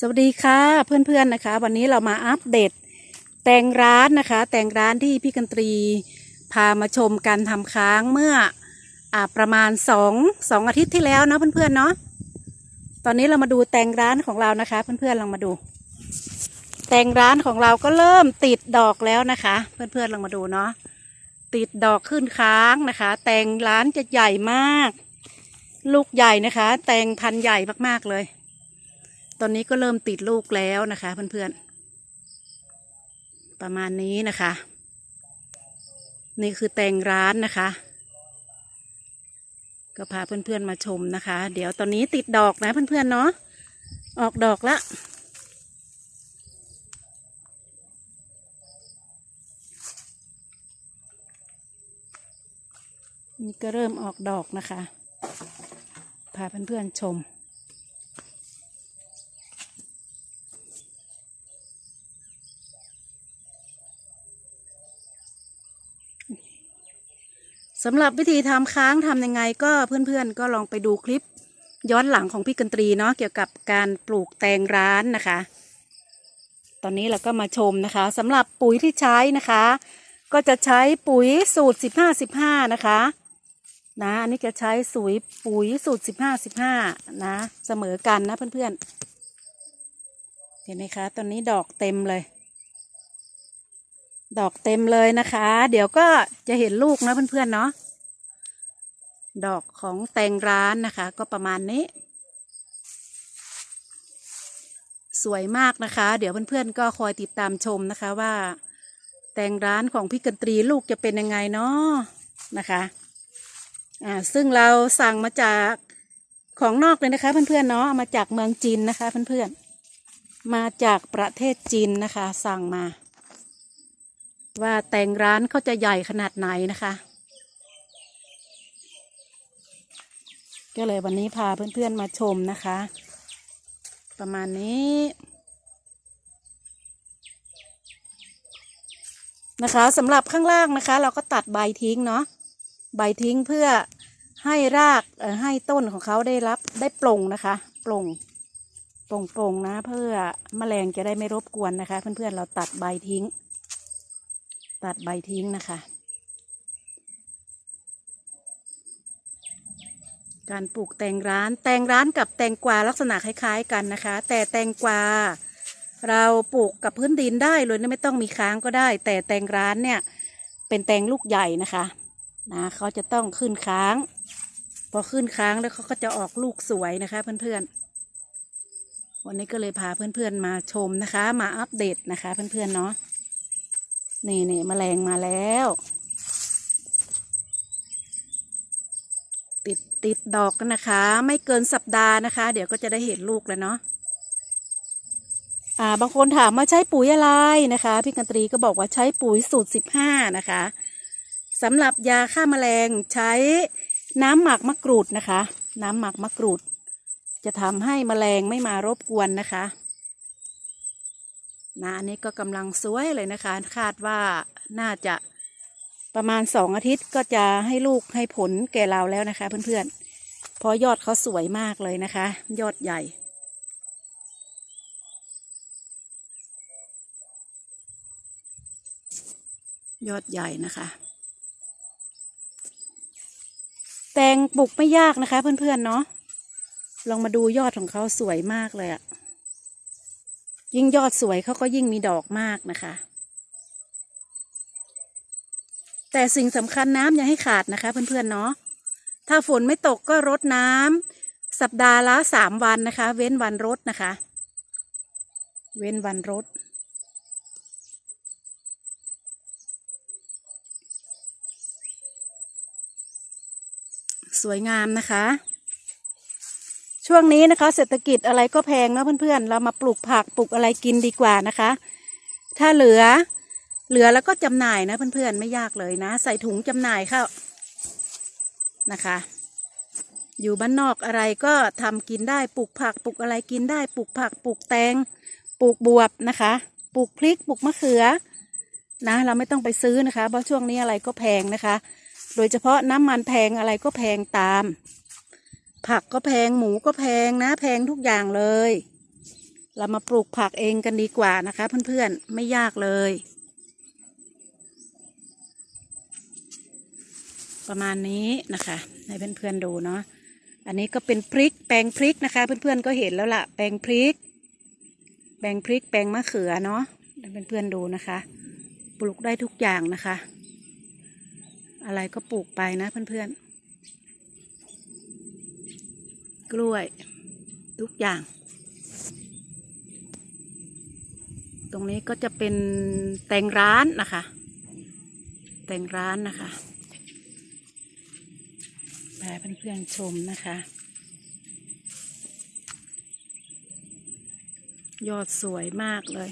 สวัสดีค่ะเพื่อนๆนะคะ วันนี้เรามาอัปเดต แต่งร้านนะคะ แต่งร้านที่พี่กันตรีพามาชมการทำค้างเมื่ออประมาณสองสองอาทิตย์ที่แล้วนะเพื่อนๆเนาะตอนนี้เรามาดูแต่งร้านของเรานะคะ เพื่อนๆลองมาดู แต่งร้านของเราก็เริ่มติดดอกแล้วนะคะ เพื่อนๆลองมาดูเนาะติดดอกขึ้นค้างนะคะ แต่งร้านจะใหญ่มาก ลูกใหญ่นะคะ แต่งพันใหญ่มากๆเลย อนนี้ก็เริ่มติดลูกแล้วนะคะ เพื่อนๆ ประมาณนี้นะคะ นี่คือแตงร้านนะคะ ก็พาเพื่อนๆมาชมนะคะ เดี๋ยวตอนนี้ติดดอกนะเพื่อนๆเนาะ ออกดอกละนี่ก็เริ่มออกดอกนะคะ พาเพื่อนๆชม สำหรับวิธีทำค้างทำยังไงก็เพื่อนๆ ก็ลองไปดูคลิปย้อนหลังของพี่กันตรีเนาะเกี่ยวกับการปลูกแตงร้านนะคะ ตอนนี้เราก็มาชมนะคะสำหรับปุ๋ยที่ใช้นะคะ ก็จะใช้ปุ๋ยสูตร 15 15 นะคะนะอันนี้จะใช้สุยปุ๋ยสูตร 15 15 นะ เสมอกันนะเพื่อนๆ เห็นไหมคะตอนนี้ดอกเต็มเลย ดอกเต็มเลยนะคะ เดี๋ยวก็จะเห็นลูกนะเพื่อนๆเนาะดอกของแตงร้านนะคะ ก็ประมาณนี้ สวยมากนะคะ เดี๋ยวเพื่อนๆก็คอยติดตามชมนะคะว่า แตงร้านของพี่กันตรีลูกจะเป็นยังไงเนาะนะคะอ่าซึ่งเราสั่งมาจากของนอกเลยนะคะ เพื่อนๆเนาะมาจากเมืองจีนนะคะ เพื่อนๆมาจากประเทศจีนนะคะ สั่งมา ว่าแต่งร้านเขาจะใหญ่ขนาดไหนนะคะ ก็เลยวันนี้พาเพื่อนๆมาชมนะคะ ประมาณนี้นะคะสำหรับข้างล่างนะคะ เราก็ตัดใบทิ้งเนาะใบทิ้งเพื่อให้รากเอ่อให้ต้นของเขาได้รับได้โปร่งนะคะปร่งโปร่งโปร่งๆนะ เพื่อแมลงจะได้ไม่รบกวนนะคะ เพื่อนๆเราตัดใบทิ้ง ตัดใบทิ้งนะคะ การปลูกแตงร้าน แตงร้านกับแตงกวาลักษณะคล้าย ๆ กันนะคะ แต่แตงกวาเราปลูกกับพื้นดินได้เลยไม่ต้องมีค้างก็ได้ แต่แตงร้านเนี่ยเป็นแตงลูกใหญ่นะคะนะเขาจะต้องขึ้นค้าง พอขึ้นค้างแล้วเขาก็จะออกลูกสวยนะคะ เพื่อนๆ วันนี้ก็เลยพาเพื่อนๆมาชมนะคะ มาอัปเดตนะคะ เพื่อนๆเนาะ นี่นี่แมลงมาแล้ว ติดติดดอกกันนะคะ ไม่เกินสัปดาห์นะคะ เดี๋ยวก็จะได้เห็นลูกแล้วเนาะอ่าบางคนถามว่าใช้ปุ๋ยอะไรนะคะ พี่กันตรีก็บอกว่าใช้ปุ๋ยสูตรสิบห้านะคะสำหรับยาฆ่าแมลงใช้น้ำหมักมะกรูดนะคะ น้ำหมักมะกรูด จะทำให้แมลงไม่มารบกวนนะคะ นะอันนี้ก็กำลังสวยเลยนะคะ คาดว่าน่าจะประมาณสองอาทิตย์ก็จะให้ลูกให้ผลแก่เราแล้วนะคะ เพื่อนๆ เพราะยอดเขาสวยมากเลยนะคะ ยอดใหญ่ ยอดใหญ่นะคะ แตงปลูกไม่ยากนะคะ เพื่อนๆเนาะลองมาดูยอดของเขาสวยมากเลยอะ ยิ่งยอดสวยเขาก็ยิ่งมีดอกมากนะคะ แต่สิ่งสำคัญน้ำอย่าให้ขาดนะคะ เพื่อนๆเนาะถ้าฝนไม่ตกก็รดน้ำสัปดาห์ละสามวันนะคะ เว้นวันรดนะคะ เว้นวันรดสวยงามนะคะ ช่วงนี้นะคะ เศรษฐกิจอะไรก็แพงนะเพื่อนๆ เรามาปลูกผักปลูกอะไรกินดีกว่านะคะ ถ้าเหลือ เหลือแล้วก็จำหน่ายนะเพื่อนๆไม่ยากเลยนะ ใส่ถุงจำหน่ายเข้านะคะ อยู่บ้านนอกอะไรก็ทำกินได้ปลูกผักปลูกอะไรกินได้ปลูกผักปลูกแตงปลูกบวบนะคะปลูกพริกปลูกมะเขือนะเราไม่ต้องไปซื้อนะคะ เพราะช่วงนี้อะไรก็แพงนะคะ โดยเฉพาะน้ำมันแพงอะไรก็แพงตาม ผักก็แพงหมูก็แพงนะ แพงทุกอย่างเลย เรามาปลูกผักเองกันดีกว่านะคะ เพื่อนๆไม่ยากเลย ประมาณนี้นะคะให้เพื่อนๆดูเนาะอันนี้ก็เป็นพริกแปลงพริกนะคะ เพื่อนๆก็เห็นแล้วล่ะแปลงพริก แปลงพริกแปลงมะเขือเนาะให้เพื่อนๆดูนะคะ ปลูกได้ทุกอย่างนะคะ อะไรก็ปลูกไปนะเพื่อนๆ กล้วย ทุกอย่าง ตรงนี้ก็จะเป็นแต่งร้านนะคะ แต่งร้านนะคะพาเพื่อนๆชมนะคะ ยอดสวยมากเลย